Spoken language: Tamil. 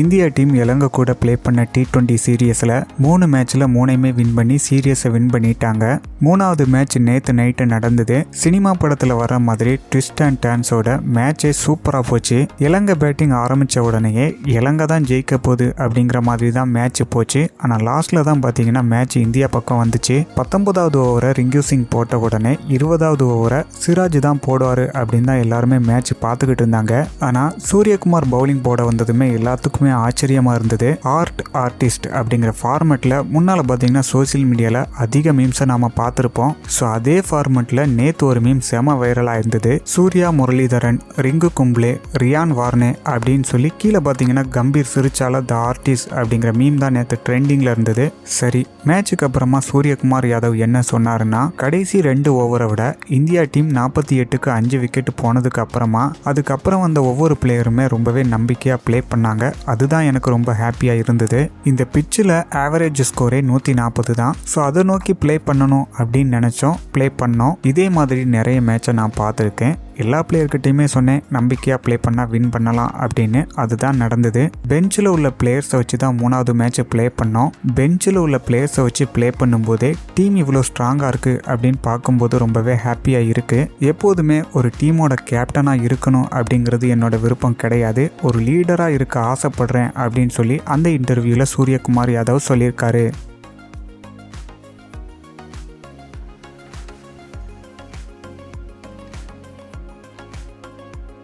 இந்தியா டீம் இலங்கை கூட ப்ளே பண்ண டி டுவெண்ட்டி சீரியஸில் மூணு மேட்ச்சில் மூணையுமே வின் பண்ணி சீரியஸை வின் பண்ணிட்டாங்க. மூணாவது மேட்ச் நேற்று நைட்டு நடந்தது. சினிமா படத்தில் வர மாதிரி ட்விஸ்ட் அண்ட் டான்ஸோட மேட்சே சூப்பராக போச்சு. இலங்கை பேட்டிங் ஆரம்பித்த உடனேயே இலங்கை தான் ஜெயிக்க போகுது அப்படிங்கிற மாதிரி தான் மேட்ச் போச்சு. ஆனால் லாஸ்ட்டில் தான் பார்த்தீங்கன்னா மேட்ச் இந்தியா பக்கம் வந்துச்சு. பத்தொன்பதாவது ஓவரை ரிங்கு சிங் போட்ட உடனே இருபதாவது ஓவரை சிராஜ் தான் போடுவார் அப்படின்னு தான் எல்லாருமே மேட்ச் பார்த்துக்கிட்டு இருந்தாங்க. ஆனால் சூரியகுமார் பவுலிங் போட வந்ததுமே எல்லாத்துக்கும் ஆச்சரியமாக இருந்தது. ஆர்ட் ஆர்டிஸ்ட் அப்படிங்கிற ஃபார்மெட்டில் முன்னால் பார்த்தீங்கன்னா சோஷியல் மீடியாவில் அதிக மீம்ஸை நாம் பார்த்துருப்போம் ஸோ அதே ஃபார்மெட்டில் நேற்று ஒரு மீம் செம வைரலாக இருந்தது. சூர்யா முரளிதரன் ரிங்கு கும்ப்ளே ரியான் வார்னே அப்படின்னு சொல்லி கீழே பார்த்தீங்கன்னா கம்பீர் சிரிச்சால த ஆர்டிஸ்ட் அப்படிங்கிற மீம் தான் நேற்று ட்ரெண்டிங்கில் இருந்தது. சரி மேட்சுக்கு அப்புறமா சூரியகுமார் யாதவ் என்ன சொன்னாருன்னா கடைசி ரெண்டு ஓவரை விட இந்தியா டீம் நாற்பத்தி எட்டுக்கு அஞ்சு விக்கெட் போனதுக்கு அப்புறமா அதுக்கப்புறம் வந்த ஒவ்வொரு பிளேயருமே ரொம்பவே நம்பிக்கையாக ப்ளே பண்ணாங்க. அதுதான் எனக்கு ரொம்ப ஹாப்பியாக இருந்தது. இந்த பிச்சில் ஆவரேஜ் ஸ்கோரே நூற்றி நாற்பது தான். ஸோ அதை நோக்கி ப்ளே பண்ணணும் அப்படின்னு நினச்சோம். ப்ளே பண்ணோம். இதே மாதிரி நிறைய மேட்சை நான் பார்த்துருக்கேன். எல்லா பிளேயர்கிட்டையுமே சொன்னேன் நம்பிக்கையாக ப்ளே பண்ணால் வின் பண்ணலாம் அப்படின்னு. அதுதான் நடந்தது. பெஞ்சில் உள்ள பிளேயர்ஸை வச்சு தான் மூணாவது மேட்ச்சை ப்ளே பண்ணோம். பெஞ்சில் உள்ள பிளேயர்ஸை வச்சு ப்ளே பண்ணும்போதே டீம் இவ்வளோ ஸ்ட்ராங்காக இருக்குது அப்படின்னு பார்க்கும்போது ரொம்பவே ஹாப்பியாக இருக்குது எப்போதுமே ஒரு டீமோட கேப்டனாக இருக்கணும் அப்படிங்கிறது என்னோட விருப்பம் கிடையாது. ஒரு லீடராக இருக்க ஆசைப்படுறேன் அப்படின்னு சொல்லி அந்த இன்டர்வியூவில் சூரியகுமார் யாதவ் சொல்லியிருக்காரு.